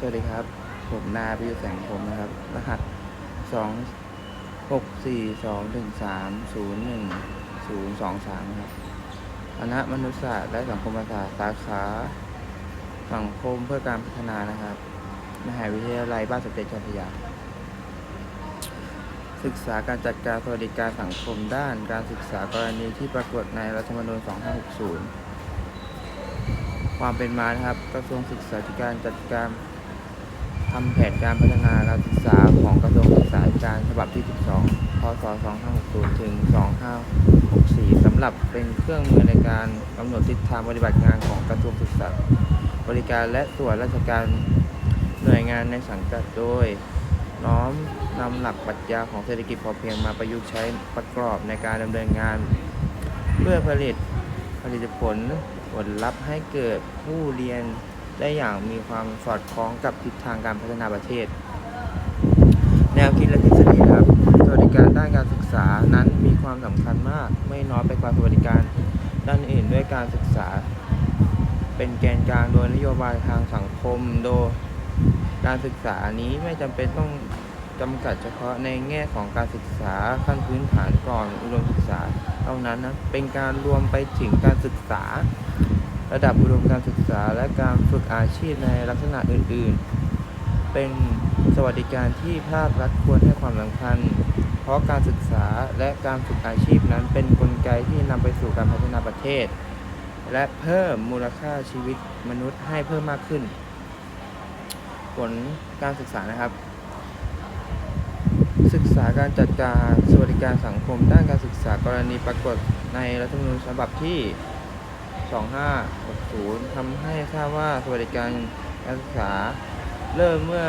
สวัสดีครับ ผมนาพิยุทธแสงผมนะครับ รหัสสองหกสี่สองหนึ่งสามศูนย์หนึ่งศูนย์สองสามครับคณะมนุษยศาสตร์และสังคมศาสตร์สาขาสังคมเพื่อการพัฒนานะครับ มหาวิทยาลัยบ้านสมเด็จเจ้าพระยา ศึกษาการจัดการสวัสดิการสังคมด้านการศึกษากรณีที่ปรากฏในรัฐธรรมนูญ2560 ความเป็นมานะครับกระทรวงศึกษาธิการจัดการ ทำแผนการพัฒนาการศึกษาของกระทรวงศึกษาธิการฉบับที่ 12 พศ 2560 ถึง 2564 สำหรับเป็นเครื่องมือในการกำหนดทิศทางปฏิบัติงานของกระทรวงศึกษาบริการและส่วนราชการหน่วยงานในสังกัดโดย น้อมนำหลักปรัชญาของเศรษฐกิจพอเพียงมาประยุกต์ใช้ประกอบในการดำเนินงาน เพื่อผลิตผลิตผลผลลัพธ์ให้เกิดผู้เรียน ได้อย่างมีความสอดคล้องกับทิศทางการพัฒนาประเทศ แนวคิดและทฤษฎีครับสวัสดิการด้านการศึกษานั้นมีความสำคัญมาก ไม่น้อยไปกว่าสวัสดิการด้านอื่นด้วยการศึกษา เป็นแกนกลางโดยนโยบายทางสังคม โดยการศึกษานี้ไม่จำเป็นต้องจำกัดเฉพาะในแง่ของการศึกษาขั้นพื้นฐานก่อนอุดมศึกษาเท่านั้นนะเป็นการรวมไปถึงการศึกษา ระดับอุดมการศึกษาและการฝึกอาชีพในลักษณะอื่น ๆ เป็นสวัสดิการที่ภาครัฐควรให้ความสำคัญ เพราะการศึกษาและการฝึกอาชีพนั้นเป็นนกลไกที่นำไปสู่การพัฒนาประเทศ และเพิ่มมูลค่าชีวิตมนุษย์ให้เพิ่มมากขึ้น ผลการศึกษานะครับ ศึกษาการจัดการสวัสดิการสังคมด้านการศึกษากรณีปรากฏในรัฐธรรมนูญฉบับที่ 2560ทำให้ทราบว่าสวัสดิการการศึกษาเริ่มเมื่อ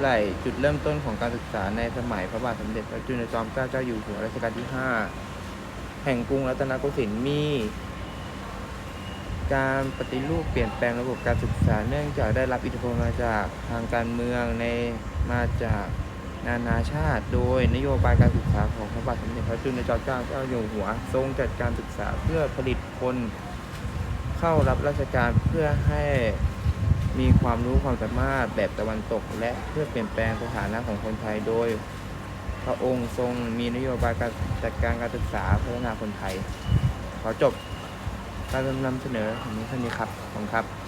ไหร่จุดเริ่มต้นของการศึกษาในสมัยพระบาทสมเด็จพระจุลจอมเกล้าเจ้าอยู่หัวรัชกาลที่ 5 แห่งกรุงรัตนโกสินทร์มีการปฏิรูปเปลี่ยนแปลงระบบการศึกษาเนื่องจากได้รับอิทธิพลมาจากทางการเมืองในมาจากนานาชาติ โดยนโยบายการศึกษาของพระบาทสมเด็จพระจุลจอมเกล้าเจ้าอยู่หัว ทรงจัดการศึกษาเพื่อผลิตคน เข้ารับราชการเพื่อให้มีความรู้ความสามารถแบบตะวันตก และเพื่อเปลี่ยนแปลงสถานะของคนไทยโดย พระองค์ทรงมีนโยบายการจัดการการศึกษาพัฒนาคนไทย ขอจบการนำเสนอของนี้เท่านี้ครับ ขอบคุณครับ